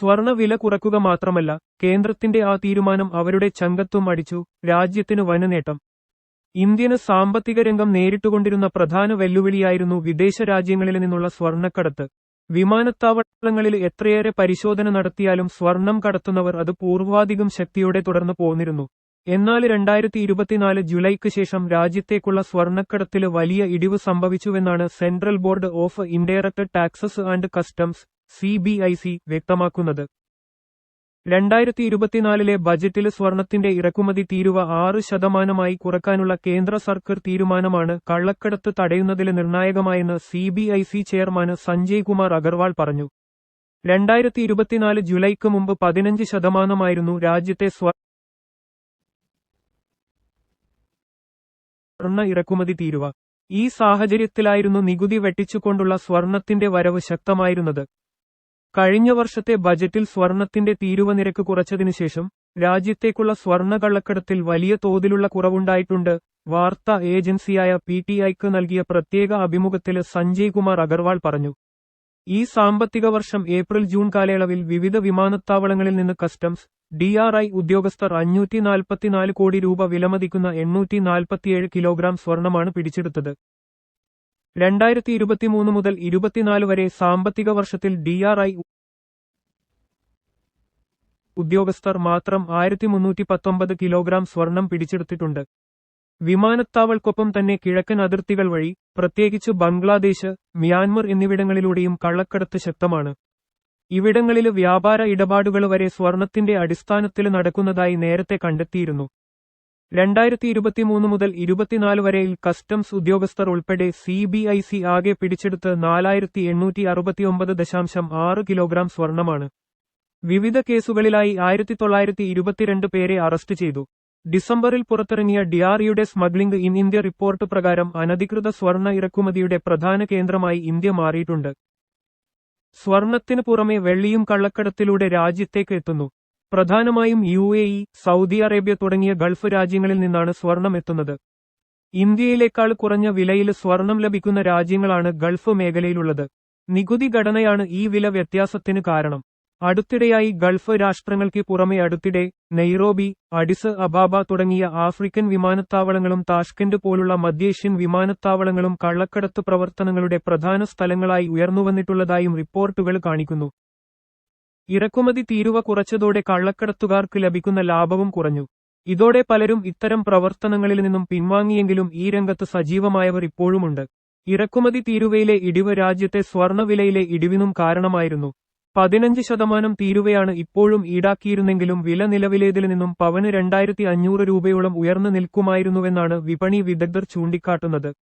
സ്വർണ വില കുറക്കുക മാത്രമല്ല കേന്ദ്രത്തിന്റെ ആ തീരുമാനം അവരുടെ ചങ്കത്തും അടിച്ചു രാജ്യത്തിനു വനനേട്ടം. ഇന്ത്യന് സാമ്പത്തിക രംഗം നേരിട്ടുകൊണ്ടിരുന്ന പ്രധാന വെല്ലുവിളിയായിരുന്നു വിദേശ രാജ്യങ്ങളിൽ നിന്നുള്ള സ്വർണക്കടത്ത്. വിമാനത്താവളങ്ങളിൽ എത്രയേറെ പരിശോധന നടത്തിയാലും സ്വർണം കടത്തുന്നവർ അത് പൂർവാധികം ശക്തിയോടെ തുടർന്നു പോന്നിരുന്നു. എന്നാൽ രണ്ടായിരത്തി ഇരുപത്തിനാല് ജൂലൈക്ക് ശേഷം രാജ്യത്തേക്കുള്ള സ്വർണക്കടത്തിൽ വലിയ ഇടിവ് സംഭവിച്ചുവെന്നാണ് central board of indirect taxes and customs C B I C വ്യക്തമാക്കുന്നത്. രണ്ടായിരത്തി ഇരുപത്തിനാലിലെ ബജറ്റിൽ സ്വർണത്തിന്റെ ഇറക്കുമതി തീരുവ ആറ് ശതമാനമായി കുറക്കാനുള്ള കേന്ദ്ര സർക്കാർ തീരുമാനമാണ് കള്ളക്കടത്ത് തടയുന്നതിൽ നിർണായകമായെന്ന് C B I C chairman Sanjay Kumar Agarwal പറഞ്ഞു. രണ്ടായിരത്തി ഇരുപത്തിനാല് ജൂലൈക്ക് മുമ്പ് പതിനഞ്ച് ശതമാനമായിരുന്നു രാജ്യത്തെ സ്വർണ ഇറക്കുമതി തീരുവ. ഈ സാഹചര്യത്തിലായിരുന്നു നികുതി വെട്ടിച്ചുകൊണ്ടുള്ള സ്വർണത്തിന്റെ വരവ് ശക്തമായിരുന്നത്. കഴിഞ്ഞ വർഷത്തെ ബജറ്റിൽ സ്വർണത്തിന്റെ തീരുവ നിരക്ക് കുറച്ചതിനുശേഷം രാജ്യത്തേക്കുള്ള സ്വർണ കള്ളക്കടത്തിൽ വലിയ തോതിലുള്ള കുറവുണ്ടായിട്ടുണ്ട്. വാർത്താ ഏജൻസിയായ പി ടി ഐക്ക് നൽകിയ പ്രത്യേക അഭിമുഖത്തിൽ സഞ്ജയ് കുമാർ അഗർവാൾ പറഞ്ഞു. ഈ സാമ്പത്തിക വർഷം ഏപ്രിൽ ജൂൺ കാലയളവിൽ വിവിധ വിമാനത്താവളങ്ങളിൽ നിന്ന് കസ്റ്റംസ് ഡിആർഐ ഉദ്യോഗസ്ഥർ അഞ്ഞൂറ്റി നാൽപ്പത്തിനാല് കോടി രൂപ വിലമതിക്കുന്ന എണ്ണൂറ്റി നാൽപ്പത്തിയേഴ് കിലോഗ്രാം സ്വർണമാണ് പിടിച്ചെടുത്തത്. രണ്ടായിരത്തി ഇരുപത്തിമൂന്ന് മുതൽ ഇരുപത്തിനാല് വരെ സാമ്പത്തിക വർഷത്തിൽ ഡിആർഐ ഉദ്യോഗസ്ഥർ മാത്രം ആയിരത്തി മുന്നൂറ്റി പത്തൊമ്പത് കിലോഗ്രാം സ്വർണം പിടിച്ചെടുത്തിട്ടുണ്ട്. വിമാനത്താവൾക്കൊപ്പം തന്നെ കിഴക്കൻ അതിർത്തികൾ വഴി പ്രത്യേകിച്ച് ബംഗ്ലാദേശ് മ്യാൻമർ എന്നിവിടങ്ങളിലൂടെയും കള്ളക്കടത്ത് ശക്തമാണ്. ഇവിടങ്ങളിൽ വ്യാപാര ഇടപാടുകൾ വരെ സ്വർണത്തിന്റെ അടിസ്ഥാനത്തിൽ നടക്കുന്നതായി നേരത്തെ കണ്ടെത്തിയിരുന്നു. രണ്ടായിരത്തി ഇരുപത്തിമൂന്ന് മുതൽ ഇരുപത്തിനാല് വരെയിൽ കസ്റ്റംസ് ഉദ്യോഗസ്ഥർ ഉൾപ്പെടെ സി ബി ഐ സി ആകെ പിടിച്ചെടുത്ത് നാലായിരത്തി എണ്ണൂറ്റി അറുപത്തിയൊമ്പത് ദശാംശം ആറ് കിലോഗ്രാം സ്വർണമാണ്. വിവിധ കേസുകളിലായി ആയിരത്തി തൊള്ളായിരത്തി ഇരുപത്തിരണ്ട് പേരെ അറസ്റ്റ് ചെയ്തു. ഡിസംബറിൽ പുറത്തിറങ്ങിയ ഡിആർഇയുടെ സ്മഗ്ലിംഗ് ഇൻ ഇന്ത്യ റിപ്പോർട്ട് പ്രകാരം അനധികൃത സ്വർണ ഇറക്കുമതിയുടെ പ്രധാന കേന്ദ്രമായി ഇന്ത്യ മാറിയിട്ടുണ്ട്. സ്വർണത്തിനു പുറമെ വെള്ളിയും കള്ളക്കടത്തിലൂടെ രാജ്യത്തേക്ക് എത്തുന്നു. പ്രധാനമായും U A E Saudi Arabia തുടങ്ങിയ ഗൾഫ് രാജ്യങ്ങളിൽ നിന്നാണ് സ്വർണം എത്തുന്നത്. ഇന്ത്യയിലേക്കാൾ കുറഞ്ഞ വിലയിൽ സ്വർണം ലഭിക്കുന്ന രാജ്യങ്ങളാണ് ഗൾഫ് മേഖലയിലുള്ളത്. നികുതി ഘടനയാണ് ഈ വില വ്യത്യാസത്തിന് കാരണം. അടുത്തിടെയായി ഗൾഫ് രാഷ്ട്രങ്ങൾക്ക് പുറമെ അടുത്തിടെ നെയ്റോബി അഡിസ് അബാബ തുടങ്ങിയ ആഫ്രിക്കൻ വിമാനത്താവളങ്ങളും താഷ്കന്റ് പോലുള്ള മധ്യേഷ്യൻ വിമാനത്താവളങ്ങളും കള്ളക്കടത്ത് പ്രവർത്തനങ്ങളുടെ പ്രധാന സ്ഥലങ്ങളായി ഉയർന്നുവന്നിട്ടുള്ളതായും റിപ്പോർട്ടുകൾ കാണിക്കുന്നു. ഇറക്കുമതി തീരുവ കുറച്ചതോടെ കള്ളക്കടത്തുകാർക്ക് ലഭിക്കുന്ന ലാഭവും കുറഞ്ഞു. ഇതോടെ പലരും ഇത്തരം പ്രവർത്തനങ്ങളിൽ നിന്നും പിൻവാങ്ങിയെങ്കിലും ഈ രംഗത്ത് സജീവമായവർ ഇപ്പോഴുമുണ്ട്. ഇറക്കുമതി തീരുവയിലെ ഇടിവ് രാജ്യത്തെ സ്വർണവിലയിലെ ഇടിവിനും കാരണമായിരുന്നു. പതിനഞ്ച് ശതമാനം തീരുവയാണ് ഇപ്പോഴും ഈടാക്കിയിരുന്നെങ്കിലും വില നിലവിലേതിൽ നിന്നും പവന് രണ്ടായിരത്തി അഞ്ഞൂറ് രൂപയോളം ഉയർന്നു നിൽക്കുമായിരുന്നുവെന്നാണ് വിപണി വിദഗ്ധർ ചൂണ്ടിക്കാട്ടുന്നത്.